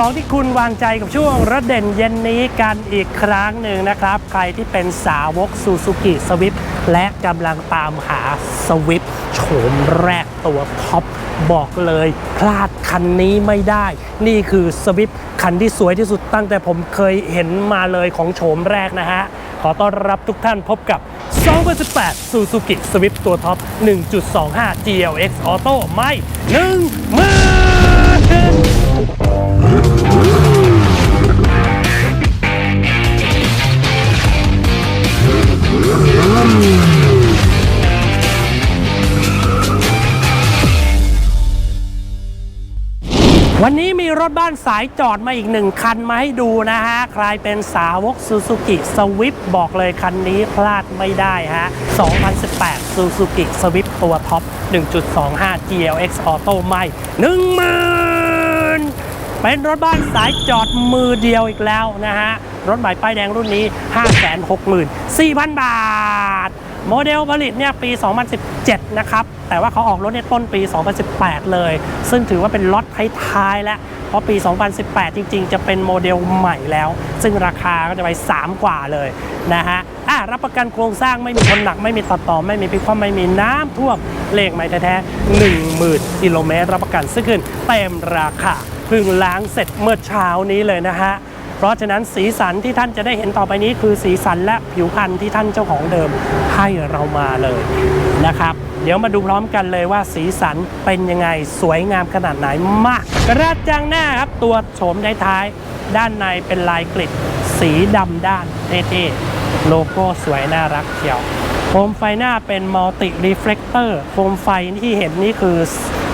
ปกรณ์รถมือสองที่คุณวางใจกับช่วงรถเด่นเย็นนี้กันอีกครั้งหนึ่งนะครับ ใครที่เป็นสาวกซูซูกิสวิ t และกำลังตามหาสวิ t โฉมแรกตัวท็อปบอกเลยพลาดคันนี้ไม่ได้ นี่คือสวิ t คันที่สวยที่สุดตั้งแต่ผมเคยเห็นมาเลยของโฉมแรกนะฮะ ขอต้อนรับทุกท่านพบกับ 2018 Suzuki Swift ตัวท็อป 1.25 GLX Auto ไม่หนึ่งหมื่น วันนี้มีรถบ้านสายจอดมาอีกหนึ่งคันมาให้ดูนะฮะ ใครเป็นสาวก Suzuki Swift บอกเลยคันนี้พลาดไม่ได้ฮะ 2018 Suzuki Swift ตัวท็อป 1.25 GLX Auto ไม่1หมื่นเป็นรถบ้านสายจอดมือเดียวอีกแล้วนะฮะ รถใหม่ป้ายแดงรุ่นนี้ 564,000 บาท โมเดลผลิตเนี่ยปี 2017 นะครับ แต่ว่าเขาออกรถในต้นปี 2018 เลย ซึ่งถือว่าเป็นล็อตท้ายๆแล้ว เพราะปี 2018 จริง ๆ จะเป็นโมเดลใหม่แล้ว ซึ่งราคาก็จะไป 3 กว่าเลยนะฮะอะรับประกันโครงสร้างไม่มีชนหนัก ไม่มีตัดต่อ ไม่มีพิคว่ำไม่มีน้ำท่วมเลขใหม่แท้ๆ10,000กิโลเมตรรับประกันซึ่งเต็มราคาเพิ่งล้างเสร็จเมื่อเช้านี้เลยนะฮะ เพราะฉะนั้นสีสันที่ท่านจะได้เห็นต่อไปนี้คือสีสันและผิวพรรณที่ท่านเจ้าของเดิมให้เรามาเลยนะครับ เดี๋ยวมาดูพร้อมกันเลยว่าสีสันเป็นยังไงสวยงามขนาดไหนมาก กระจังหน้าครับตัวโฉมท้ายด้านในเป็นลายกริดสีดำด้านเท่ๆโลโก้สวยน่ารักเชียวโคมไฟหน้าเป็นมัลติรีเฟล c เตอร์โคมไฟที่เห็นนี่คือ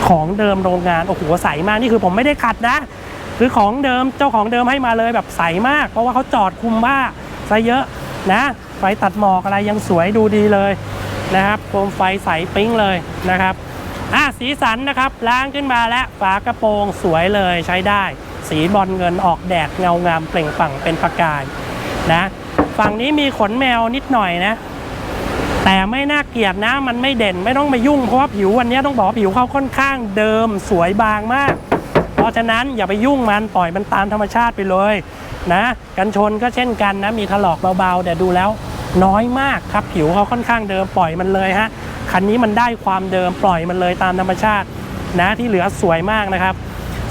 ของเดิมโรงงาน โอ้โหใสมาก นี่คือผมไม่ได้ขัดนะ คือของเดิมเจ้าของเดิมให้มาเลยแบบใสมาก เพราะว่าเขาจอดคุมว่าซะเยอะนะไฟตัดหมอกอะไรยังสวยดูดีเลยนะครับโคมไฟใสปิ๊งเลยนะครับอะสีสันนะครับล้างขึ้นมาแล้วฝากระโปรงสวยเลยใช้ได้ สีบอลเงินออกแดดเงางามเปล่งปลั่งเป็นประกายนะฝั่งนี้มีขนแมวนิดหน่อยนะ แต่ไม่น่าเกลียดนะมันไม่เด่นไม่ต้องมายุ่งเพราะว่าผิววันนี้ต้องบอกผิวเขาค่อนข้างเดิมสวยบางมาก ราะฉะนั้นอย่าไปยุ่งมันปล่อยมันตามธรรมชาติไปเลยนะกันชนก็เช่นกันนะมีถลอกเบาๆแต่ดูแล้วน้อยมากครับผิวเขาค่อนข้างเดิมปล่อยมันเลยฮะคันนี้มันได้ความเดิมปล่อยมันเลยตามธรรมชาตินะที่เหลือสวยมากนะครับ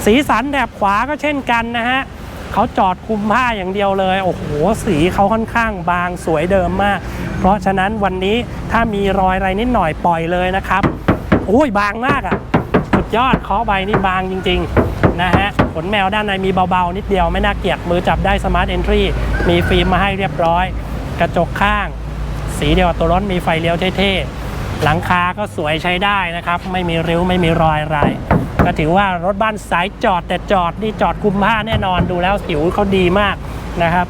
สีสันแถบขวาก็เช่นกันนะฮะเขาจอดคุมผ้าอย่างเดียวเลย โอ้โห สีเขาค่อนข้างบางสวยเดิมมาก เพราะฉะนั้นวันนี้ถ้ามีรอยอะไรนิดหน่อยปล่อยเลยนะครับโอ้ยบางมากอะ่ะ สุดยอดเคาะใบนี่บางจริง ๆ นะฮะขนแมวด้านในมีเบาๆ นิดเดียวไม่น่าเกลียดมือจับได้สมาร์ทเอนทรีมีฟิล์มมาให้เรียบร้อย กระจกข้าง สีเดียวตัวรถมีไฟเลี้ยวเท่ๆ หลังคาก็สวยใช้ได้นะครับ ไม่มีริ้วไม่มีรอยอะไรก็ถือว่ารถบ้านสายจอดแต่จอดนี่จอดคุมผ้าแน่นอนดูแล้วผิวเขาดีมากนะครับ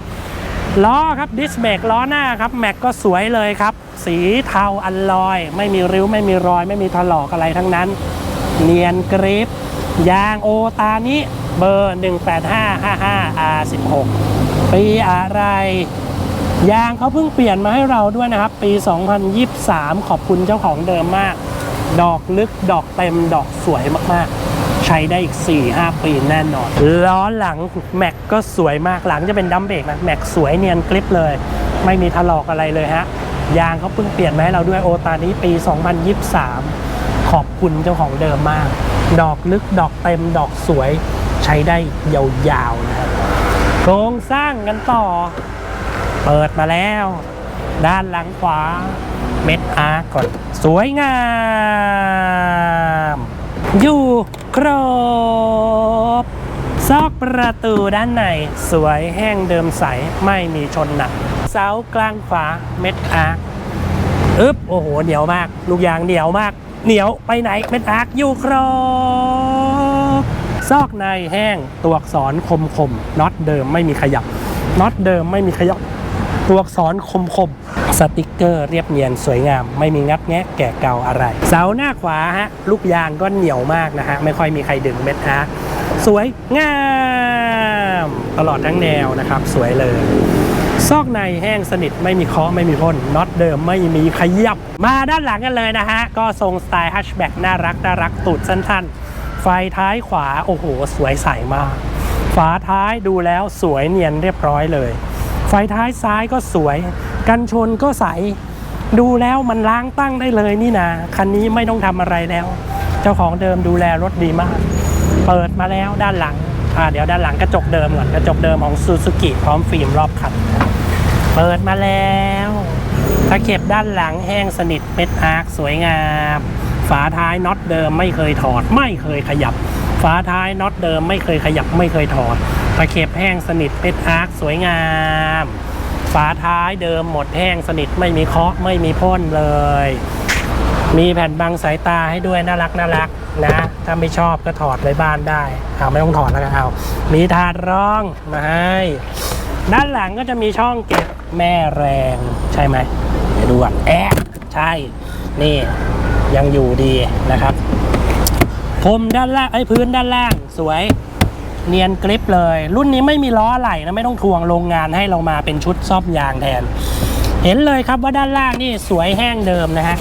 ล้อครับดิสเบรกล้อหน้าครับแม็กก็สวยเลยครับ สีเทาอัลลอย ไม่มีริ้วไม่มีรอย ไม่มีถลอกอะไรทั้งนั้น เนียนกริป ยางโอตานิเบอร์ 18555 R16 ปีอะไร ยางเขาเพิ่งเปลี่ยนมาให้เราด้วยนะครับ ปี 2023 ขอบคุณเจ้าของเดิมมาก ดอกลึกดอกเต็มดอกสวยมากๆ ใช้ได้อีก 4-5 ปีแน่นอน ล้อหลังแม็กก็สวยมากหลังจะเป็นดัมเบรกนะแม็กสวยเนียนกริปเลย ไม่มีถลอกอะไรเลยฮะ ยางเขาเพิ่งเปลี่ยนมาให้เราด้วยโอตานี้ปี 2023 ขอบคุณเจ้าของเดิมมาก ดอกลึกดอกเต็มดอกสวยใช้ได้ยาวๆนะครับโครงสร้างกันต่อ เปิดมาแล้ว ด้านหลังขวาเม็ดอาร์ก่อน สวยงาม อยู่ครบ ซอกประตูด้านใน สวยแห้งเดิมใส ไม่มีชนหนัก เสากลางขวาเม็ดอาร์อึ๊บ โอ้โห เหนียวมาก ลูกยางเหนียวมาก เหนียวไปไหนเป็นอาร์คอยู่ครบซอกในแห้งตัวอักษรคมคมน็อตเดิมไม่มีขยับน็อตเดิมไม่มีขยับตัวอักษรคมคมสติกเกอร์เรียบเนียนสวยงาม ไม่มีงับแงะแก่เก่าอะไร เสาหน้าขวาฮะลูกยางก็เหนียวมากนะฮะไม่ค่อยมีใครดึงเม็ดอาร์คสวยงาม ตลอดทั้งแนวนะครับ สวยเลย ซอกในแห้งสนิทไม่มีเคาะไม่มีพ่นน็อตเดิมไม่มีขยับ มาด้านหลังกันเลยนะฮะ ก็ทรงสไตล์ฮัชแบ็กน่ารักน่ารักตูดสั้นๆ ไฟท้ายขวา โอ้โห สวยใสมาก ฝาท้ายดูแล้วสวยเนียนเรียบร้อยเลย ไฟท้ายซ้ายก็สวย กันชนก็ใส ดูแล้วมันล้างตั้งได้เลยนี่นะคันนี้ไม่ต้องทำอะไรแล้ว เจ้าของเดิมดูแลรถดีมาก เปิดมาแล้วด้านหลังอ่าเดี๋ยวด้านหลังกระจกเดิมก่อนกระจกเดิมของซูซูกิพร้อมฟิล์มรอบคัน เปิดมาแล้วตะเข็บด้านหลังแห้งสนิทเม็ดอาร์คสวยงาม ฝาท้ายน็อตเดิมไม่เคยถอด ไม่เคยขยับ ฝาท้ายน็อตเดิมไม่เคยขยับไม่เคยถอดตะเข็บแห้งสนิทเม็ดอาร์คสวยงาม ฝาท้ายเดิมหมดแห้งสนิทไม่มีเคาะไม่มีพ่นเลย มีแผ่นบังสายตาให้ด้วยน่ารักน่ารักนะ ถ้าไม่ชอบก็ถอดไว้บ้านได้เอาไม่ต้องถอดแล้วกันเอา มีถาดรองมาให้ด้านหลังก็จะมีช่องเก็บ แม่แรงใช่ไหมเดี๋ยวดูก่อนแอะใช่ นี่ยังอยู่ดีนะครับพรมด้านล่างไอ้พื้นด้านล่างสวยเนียนกริปเลย รุ่นนี้ไม่มีล้อไหล่นะไม่ต้องทวงโรงงานให้เรามาเป็นชุดซ่อมยางแทน เห็นเลยครับว่าด้านล่างนี่สวยแห้งเดิมนะฮะ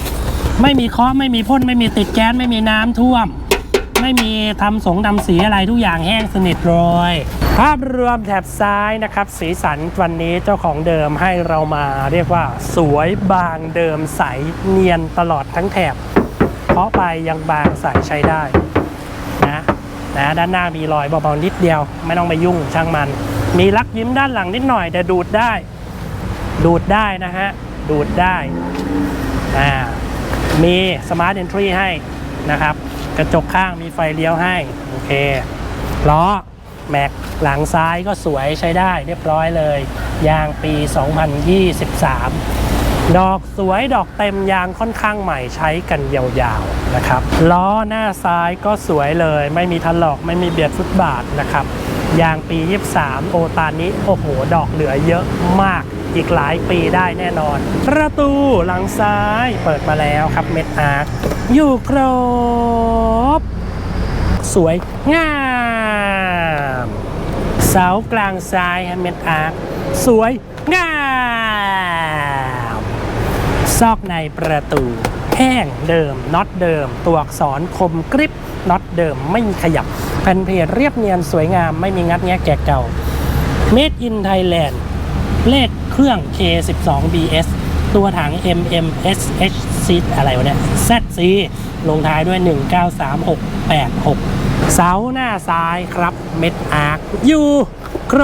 ไม่มีเคาะไม่มีพ่นไม่มีติดแก๊สไม่มีน้ำท่วม ไม่มีทำสงทำสีอะไรทุกอย่างแห้งสนิทเลยภาพรวมแถบซ้ายนะครับ สีสันวันนี้เจ้าของเดิมให้เรามาเรียกว่า สวยบางเดิมใสเนียนตลอดทั้งแถบ เพราะไปยังบางใสใช้ได้นะนะด้านหน้ามีรอยเบาๆนิดเดียว ไม่ต้องไปยุ่งช่างมัน มีลักยิ้มด้านหลังนิดหน่อยแต่ดูดได้ ดูดได้นะฮะ ดูดได้อ่ามีสมาร์ทเอนทรีให้นะครับ กระจกข้างมีไฟเลี้ยวให้ โอเค ล้อ แม็กหลังซ้ายก็สวยใช้ได้เรียบร้อยเลย ยางปี 2023 ดอกสวยดอกเต็มยางค่อนข้างใหม่ใช้กันยาวๆนะครับ ล้อหน้าซ้ายก็สวยเลย ไม่มีทันหลอกไม่มีเบียดฟุตบาทนะครับ ยางปี 23 โอตานนี้โอ้โห ดอกเหลือเยอะมากอีกหลายปีได้แน่นอน ประตูหลังซ้ายเปิดมาแล้วครับเม็ดอาร์ อยู่ครบ สวยงามเสากลางซ้ายฮะเม็ดอาร์ตสวยงามซอกในประตูแห้งเดิมน็อตเดิม ตัวอักษรคมกริบน็อตเดิมไม่มีขยับแผ่นเพจเรียบเนียนสวยงามไม่มีงัดแงะแกะเก่า Made in Thailand เลขเครื่อง K12BS ตัวถัง MMSH อะไรวะเนี่ย ZC ลงท้ายด้วย 193686 เสาหน้าซ้ายครับเม็ดอาร์คอยู่คร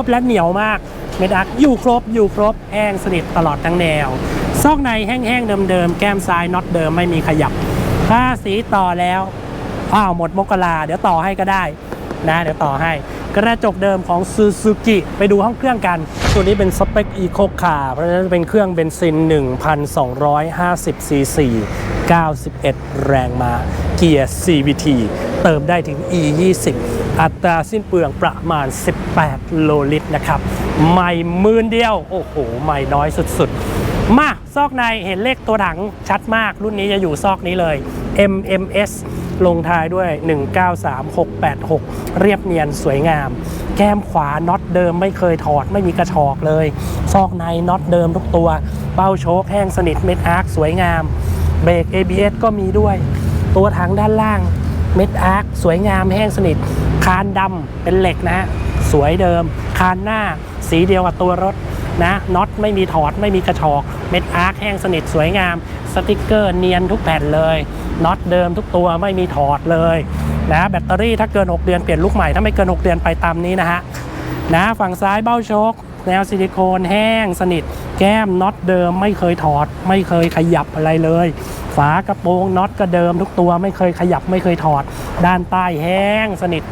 บและเหนียวมากเม็ดอาร์คอยู่ครบอยู่ครบแห้งสนิทตลอดทั้งแนว ซอกในแห้งๆเดิมๆ แก้มซ้ายน็อตเดิมไม่มีขยับถ้าสีต่อแล้วอ้าวหมดมกราเดี๋ยวต่อให้ก็ได้นะ เดี๋ยวต่อให้ กระจกเดิมของซูซูกิไปดูห้องเครื่องกัน ตัวนี้เป็นสเปคอีโคคาร์เพราะฉะนั้นเป็นเครื่องเบนซิน 1,250ซีซี91 แรงม้าเกียร์ CVT เติมได้ถึง E20 อัตราสิ้นเปลืองประมาณ 18 โลลิตรนะครับใหม่หมื่นเดียว โอ้โหใหม่น้อยสุดๆ มา ซอกในเห็นเลขตัวถังชัดมาก รุ่นนี้จะอยู่ซอกนี้เลย MMS ลงท้ายด้วย 193686 เรียบเนียนสวยงาม แก้มขวาน็อตเดิมไม่เคยถอดไม่มีกระชอกเลย ซอกในน็อตเดิมทุกตัว เป้าโชคแห้งสนิทเม็ดอาร์คสวยงาม เบรก ABS ก็มีด้วย ตัวถังด้านล่างเม็ดอาร์คสวยงามแห้งสนิท คานดำเป็นเหล็กนะฮะสวยเดิม คานหน้าสีเดียวกับตัวรถ นะน็อตไม่มีถอดไม่มีกระชอกเม็ดอาร์คแห้งสนิทสวยงาม สติกเกอร์เนียนทุกแผ่นเลยน็อตเดิมทุกตัวไม่มีถอดเลยนะแบตเตอรี่ถ้าเกิน 6 เดือนเปลี่ยนลูกใหม่ถ้าไม่เกิน 6 เดือนไปตามนี้นะฮะนะฝั่งซ้ายเบ้าโชคแนวซิลิโคนแห้งสนิท แก้มน็อตเดิมไม่เคยถอด ไม่เคยขยับอะไรเลย ฝากระโปรงน็อตก็เดิมทุกตัวไม่เคยขยับไม่เคยถอด ด้านใต้แห้งสนิท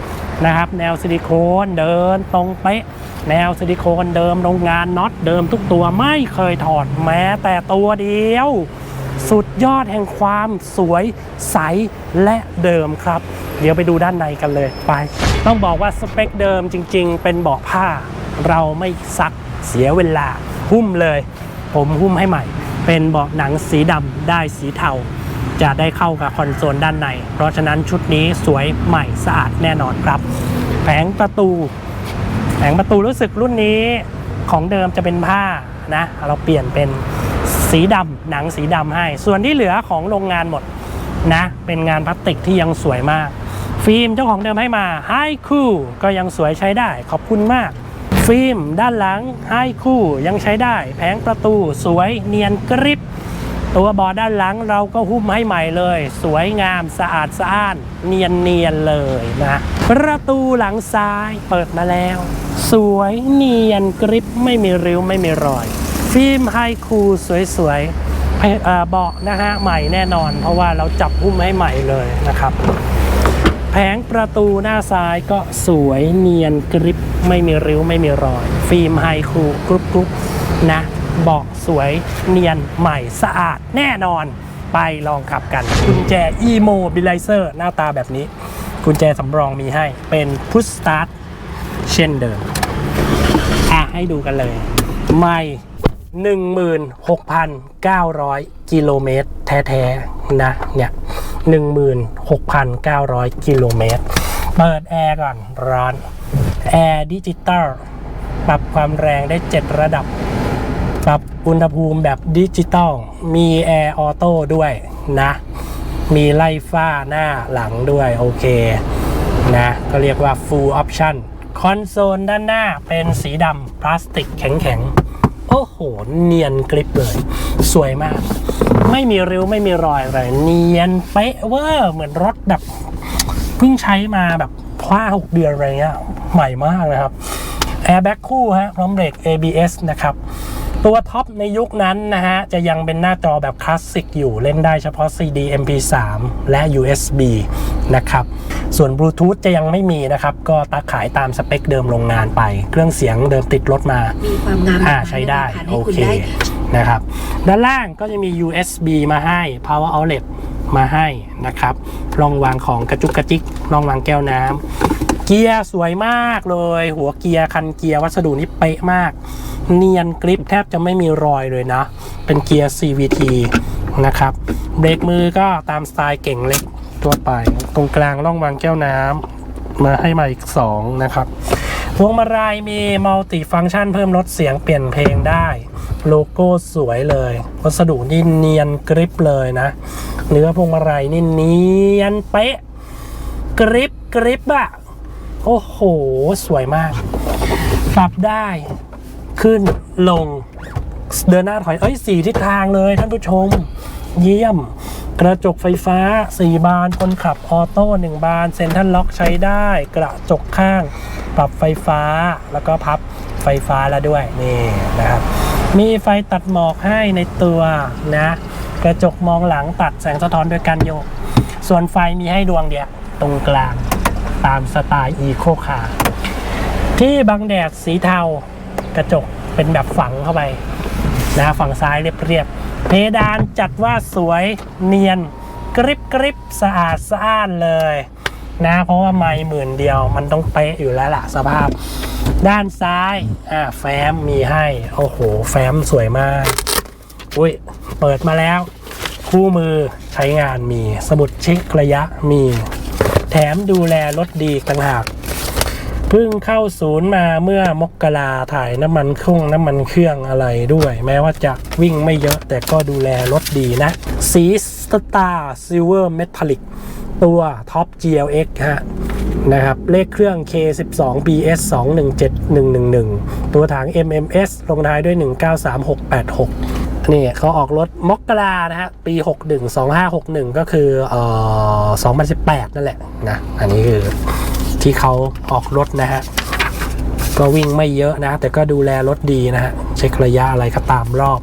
นะครับ แนวซิลิโคนเดินตรงเป๊ะ แนวซิลิโคนเดิมโรงงานน็อตเดิมทุกตัวไม่เคยถอดแม้แต่ตัวเดียว สุดยอดแห่งความสวยใสและเดิมครับ เดี๋ยวไปดูด้านในกันเลยไป ต้องบอกว่าสเปคเดิมจริง ๆ เป็นเบาะผ้า เราไม่ซักเสียเวลาหุ้มเลย ผมหุ้มให้ใหม่ เป็นเบาะหนังสีดำได้สีเทา จะได้เข้ากับคอนโซลด้านใน เพราะฉะนั้นชุดนี้สวยใหม่สะอาดแน่นอนครับ แผงประตู แผงประตูรู้สึกรุ่นนี้ของเดิมจะเป็นผ้านะเราเปลี่ยนเป็นสีดำหนังสีดำให้ ส่วนที่เหลือของโรงงานหมดนะเป็นงานพลาสติกที่ยังสวยมาก ฟิล์มเจ้าของเดิมให้มาไฮคูก็ยังสวยใช้ได้ขอบคุณมาก ฟิล์มด้านหลังไฮคูยังใช้ได้ แผงประตูสวยเนียนกริบ ตัวบอร์ดด้านหลังเราก็หุ้มให้ใหม่เลย สวยงามสะอาดสะอ้าน เนียนเนียนเลยนะประตูหลังซ้ายเปิดมาแล้ว สวยเนียนกริบไม่มีริ้วไม่มีรอย ฟิล์มไฮคูสวยๆเพเบาะนะฮะใหม่แน่นอน เพราะว่าเราจับหุ้มให้ใหม่เลยนะครับ แผงประตูหน้าซ้ายก็สวยเนียนกริบไม่มีริ้วไม่มีรอย ฟิล์มไฮคูกรุบกรุบนะ เบาะสวยเนียนใหม่สะอาดแน่นอน ไปลองขับกัน กุญแจ e-mobilizer หน้าตาแบบนี้ กุญแจสำรองมีให้เป็นพุชสตาร์ทเช่นเดิม อะ ให้ดูกันเลยไม่16,900 กิโลเมตร แท้ๆ นะ เนี่ย 16,900 กิโลเมตร เปิดแอร์ก่อนร้อน แอร์ดิจิตอลปรับความแรงได้ 7 ระดับ ปรับอุณหภูมิแบบดิจิตอล มีแอร์ออโต้ด้วยนะ มีไล่ฝ้าหน้าหลังด้วย โอเค นะ ก็เรียกว่า full option คอนโซลด้านหน้าเป็นสีดำพลาสติกแข็งๆ โอ้โห เนียนกริบเลย สวยมาก ไม่มีริ้วไม่มีรอยอะไร เนียนเป๊ะเวอร์เหมือนรถแบบเพิ่งใช้มาแบบห้าหกเดือนอะไรเงี้ย ใหม่มากนะครับแอร์แบ็กคู่ฮะพร้อมเบรก ABS นะครับ ตัวท็อปในยุคนั้นนะฮะ จะยังเป็นหน้าจอแบบคลาสสิกอยู่เล่นได้เฉพาะ CD MP3 และ USB นะครับ ส่วนบลูทูธจะยังไม่มีนะครับ ก็ตักขายตามสเปคเดิมโรงงานไป เครื่องเสียงเดิมติดรถมา มีความงามอ่าใช้ได้ให้โอคุณเคได้นะครับ ด้านล่างก็จะมี USB มาให้ Power Outlet มาให้นะครับรองวางของกระจุกกระจิกรองวางแก้วน้ำเกียร์สวยมากเลย หัวเกียร์คันเกียร์วัสดุนี่เป๊ะมาก เนียนกริปแทบจะไม่มีรอยเลยนะ เป็นเกียร์ CVT นะครับเบรกมือก็ตามสไตล์เก่งเล็กทั่วไป ตรงกลางร่องวางแก้วน้ำมาให้มาอีก 2 นะครับพวงมาลัยมีมัลติฟัง c t ชันเพิ่มลดเสียงเปลี่ยนเพลงได้ โลโก้สวยเลย วัสดุนี่เนียนกริปเลยนะ เนื้อพวงมาลัยนี่เนียนเป๊ะกริปกริปอะโอ้โห สวยมาก ปรับได้ ขึ้นลงเดินหน้าถอยเอ้ยสี่ทิศทางเลยท่านผู้ชม เยี่ยม กระจกไฟฟ้า 4 บานคนขับออโต้1บานเซ็นทรัลล็อกใช้ได้ กระจกข้าง ปรับไฟฟ้าแล้วก็พับไฟฟ้าแล้วด้วยนี่นะครับ มีไฟตัดหมอกให้ในตัวนะ กระจกมองหลังตัดแสงสะท้อนด้วยการโยก ส่วนไฟมีให้ดวงเดียวตรงกลางตามสไตล์อีโคคาร์ที่บังแดดสีเทา กระจกเป็นแบบฝังเข้าไปนะฝั่งซ้ายเรียบๆเพดานจัดว่าสวยเนียนกริบกริบสะอาดสะอ้านเลยนะเพราะว่าไม่หมื่นเดียวมันต้องเป๊ะอยู่แล้วล่ะสภาพ ด้านซ้ายอ่าแฟ้มมีให้ โอ้โห แฟ้มสวยมากอุ้ยเปิดมาแล้ว คู่มือใช้งานมีสมุดเช็คระยะมี แถมดูแลรถดีต่างหาก พิ่งเข้าศูนย์มาเมื่อมกราถ่ายน้ำมันเครื่องน้ำมันเครื่องอะไรด้วย แม้ว่าจะวิ่งไม่เยอะแต่ก็ดูแลรถดีนะ สีสตาร์ซิลเวอร์เมทัลลิกตัวท็อป GLX ฮะนะครับ เลขเครื่อง K12 BS 217111 ตัวถัง MMS ลงท้ายด้วย 193686 นี่เขาออกรถมกรานะฮะ ปี 61 2561 ก็คือเอ่อ2018 นั่นแหละนะ อันนี้คือ ที่เขาออกรถนะฮะก็วิ่งไม่เยอะนะ แต่ก็ดูแลรถดีนะฮะเช็คระยะอะไรก็ตามรอบ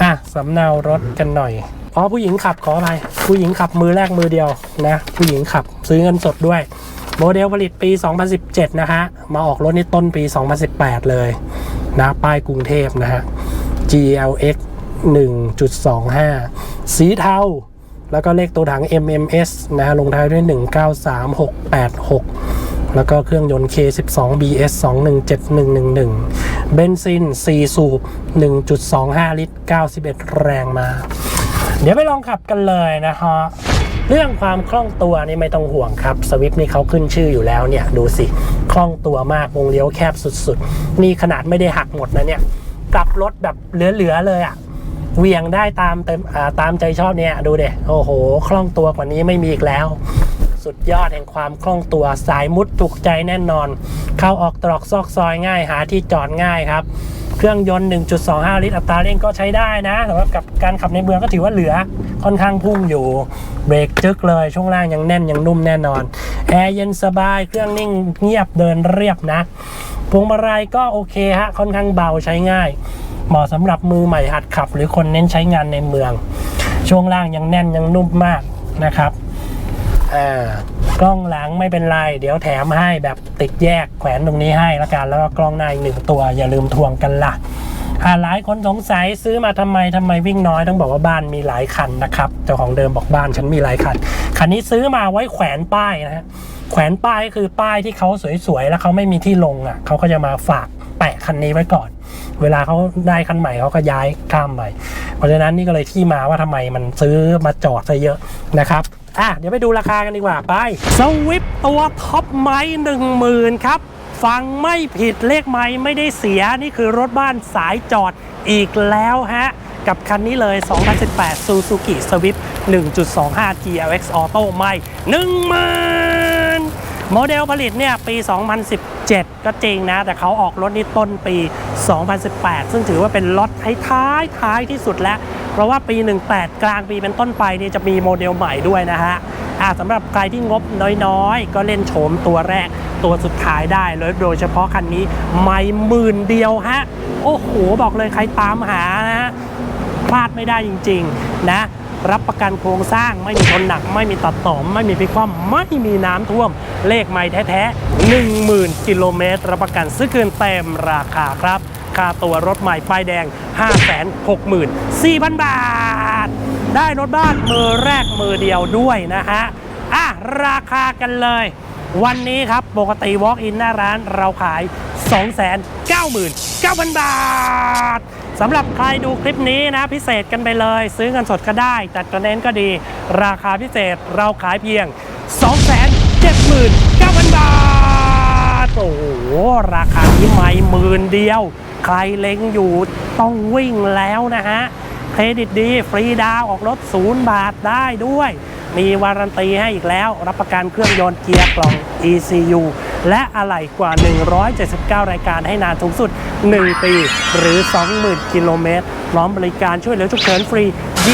อะสำเนารถกันหน่อยอ๋อผู้หญิงขับขออภัยผู้หญิงขับมือแรกมือเดียวนะ ผู้หญิงขับซื้อเงินสดด้วย โมเดลผลิตปี 2017 นะฮะมาออกรถในต้นปี 2018 เลยนะป้ายกรุงเทพนะฮะ GLX 1.25 สีเทาแล้วก็เลขตัวถัง MMS นะฮะลงท้ายด้วย 193686 แล้วก็เครื่องยนต์ K12 BS 217111 เบนซิน 4 สูบ 1.25 ลิตร 91 แรงมา เดี๋ยวไปลองขับกันเลยนะฮะ เรื่องความคล่องตัวนี่ไม่ต้องห่วงครับ สวิฟนี่เขาขึ้นชื่ออยู่แล้วเนี่ย ดูสิ คล่องตัวมากวงเลี้ยวแคบสุดๆ นี่ขนาดไม่ได้หักหมดนะเนี่ย กลับรถแบบเหลือๆเลยอะเวียงได้ตามเต็มตามใจชอบเนี่ย ดูเด็โอ้โห คล่องตัวกว่านี้ไม่มีอีกแล้ว สุดยอดแห่งความคล่องตัวสายมุดถูกใจแน่นอน เข้าออกตรอกซอกซอยง่ายหาที่จอดง่ายครับ เครื่องยนต์ 1.25 ลิตร อัตราเร่งก็ใช้ได้นะสำหรับกับการขับในเมืองก็ถือว่าเหลือค่อนข้างพุ่งอยู่ เบรกจึกเลย ช่วงล่างยังแน่นยังนุ่มแน่นอน แอร์เย็นสบายเครื่องนิ่งเงียบเดินเรียบนะพวงมาลัยก็โอเคฮะค่อนข้างเบาใช้ง่าย เหมาะสำหรับมือใหม่หัดขับ หรือคนเน้นใช้งานในเมือง ช่วงล่างยังแน่นยังนุ่มมากนะครับ อ่ากล้องหลังไม่เป็นไร เดี๋ยวแถมให้แบบติดแยกแขวนตรงนี้ให้ละกันแล้วก็กล้องหน้าอีกหนึ่งตัว อย่าลืมทวงกันละ่ะอ่าหลายคนสงสัยซื้อมาทำไมทำไมวิ่งน้อยต้องบอกว่าบ้านมีหลายคันนะครับเจ้าของเดิมบอกบ้านฉันมีหลายคันคันนี้ซื้อมาไว้แขวนป้ายนะฮะแขวนป้ายก็คือป้ายที่เขาสวยๆแล้วเขาไม่มีที่ลงอะเขาก็จะมาฝากแปะคันนี้ไว้ก่อน เวลาเขาได้คันใหม่เขาก็ย้ายข้ามไปเพราะฉะนั้นนี่ก็เลยที่มาว่าทำไมมันซื้อมาจอดซะเยอะนะครับ อะเดี๋ยวไปดูราคากันดีกว่าไปสวิปตัวท็อปไม้หนึ่งหมื่นครับ ฟังไม่ผิดเลขไม้ไม่ได้เสียนี่คือรถบ้านสายจอดอีกแล้วฮะ กับคันนี้เลย 2018 Suzuki Swift 1.25 GLX Auto ไม่10,000โมเดลผลิตเนี่ยปี 2017 ก็จริงนะ แต่เขาออกรถนี่ต้นปี 2018 ซึ่งถือว่าเป็นรถท้ายท้ายที่สุดแล้ว เพราะว่าปี 18 กลางปีเป็นต้นไปนี่จะมีโมเดลใหม่ด้วยนะฮะสำหรับใครที่งบน้อยๆ ก็เล่นโฉมตัวแรกตัวสุดท้ายได้เลยโดยเฉพาะคันนี้ไม่หมื่นเดียวฮะ โอ้โห บอกเลยใครตามหานะพลาดไม่ได้จริง ๆ นะรับประกันโครงสร้างไม่มีชนหนัก ไม่มีตัดต่อมไม่มีพิกคว่ำไม่มีน้ำท่วม เลขไม่แท้ๆ 10,000 กิโลเมตร รับประกันซื้อคืนเต็มราคาครับ ค่าตัวรถใหม่ป้ายแดง 564,000 บาท ได้รถบ้านมือแรกมือเดียวด้วยนะฮะอะราคากันเลย วันนี้ครับปกติ Walk in หน้าร้านเราขาย 299,000 บาทสำหรับใครดูคลิปนี้นะพิเศษกันไปเลย ซื้อเงินสดก็ได้จัดกระเน้นก็ดี ราคาพิเศษเราขายเพียง 279,000 บาท โอ้โห ราคานี้ไม่หมื่นเดียว ใครเล็งอยู่ต้องวิ่งแล้วนะฮะ เครดิตดี ฟรีดาวออกรถศูนย์บาทได้ด้วย มีวารันตีให้อีกแล้ว รับประกันเครื่องยนต์เกียร์กล่อง ECU และอะไหล่กว่า 179 รายการให้นานสูงสุด 1 ปี หรือ 20,000 กิโลเมตรพร้อมบริการช่วยเหลือฉุกเฉินฟรี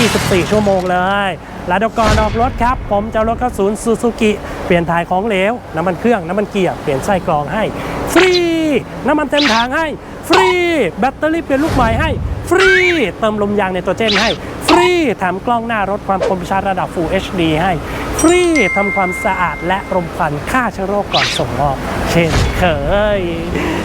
24 ชั่วโมงเลย และดก่อนออกรถครับ ผมจะรถเข้าศูนย์ซูซูกิเปลี่ยนถ่ายของเหลว น้ำมันเครื่อง น้ำมันเกียร์ เปลี่ยนไส้กรองให้ ฟรี น้ำมันเต็มถังให้ ฟรี แบตเตอรี่เปลี่ยนลูกใหม่ให้ ฟรี เติมลมยางในตัวเจนให้ ฟรีแถมกล้องหน้ารถความคมชัดระดับ Full HD ให้ ฟรีทำความสะอาดและรมควันฆ่าเชื้อโรคก่อนส่งมอบเช่นเคย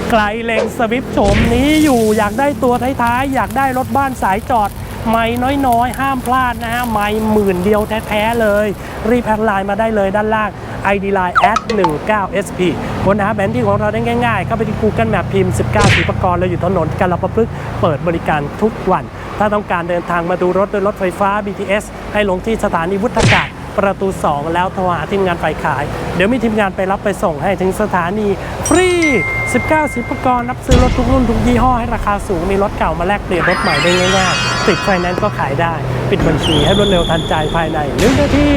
ใครเล็งสวิฟโฉมนี้อยู่อยากได้ตัวท้ายๆ อยากได้รถบ้านสายจอดไม่น้อยๆ ห้ามพลาดนะฮะไม่หมื่นเดียวแท้ ๆ เลย รีบแอดไลน์มาได้เลยด้านล่าง ID Line at 19 SP ค้นหาแบรนด์ที่ของเราได้ง่ายๆ เข้าไปที่ Google Map พิมพ์ 19สีประกรณ์เราอยู่ถนนกาลประพฤกษ์เปิดบริการทุกวัน ถ้าต้องการเดินทางมาดูรถโดยรถไฟฟ้า BTS ให้ลงที่สถานีวุฒากาศประตู 2 แล้วโทรหาทีมงานไฟขาย เดี๋ยวมีทีมงานไปรับไปส่งให้ถึงสถานีฟรี 19 สิบประกรณ์รับซื้อรถทุกรุ่นทุกยี่ห้อให้ราคาสูง มีรถเก่ามาแลกเปลี่ยนรถใหม่ได้ง่ายๆติดไฟแนนซ์ก็ขายได้ ปิดบัญชีให้รวดเร็วทันใจภายในหนึ่งนาที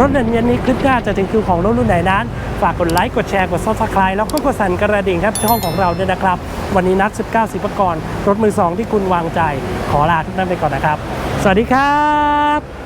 รถเด่นเย็นนี้คลิปหน้าจะถึงคิวของรถรุ่นไหนนั้น ฝากกดไลค์กดแชร์กดซับสไครต์แล้วก็กดสั่นกระดิ่งครับช่องของเราด้วยนะครับ วันนี้นัด 19 สิบประกรณ์รถมือสองที่คุณวางใจ ขอลาทุกท่านไปก่อนนะครับ สวัสดีครับ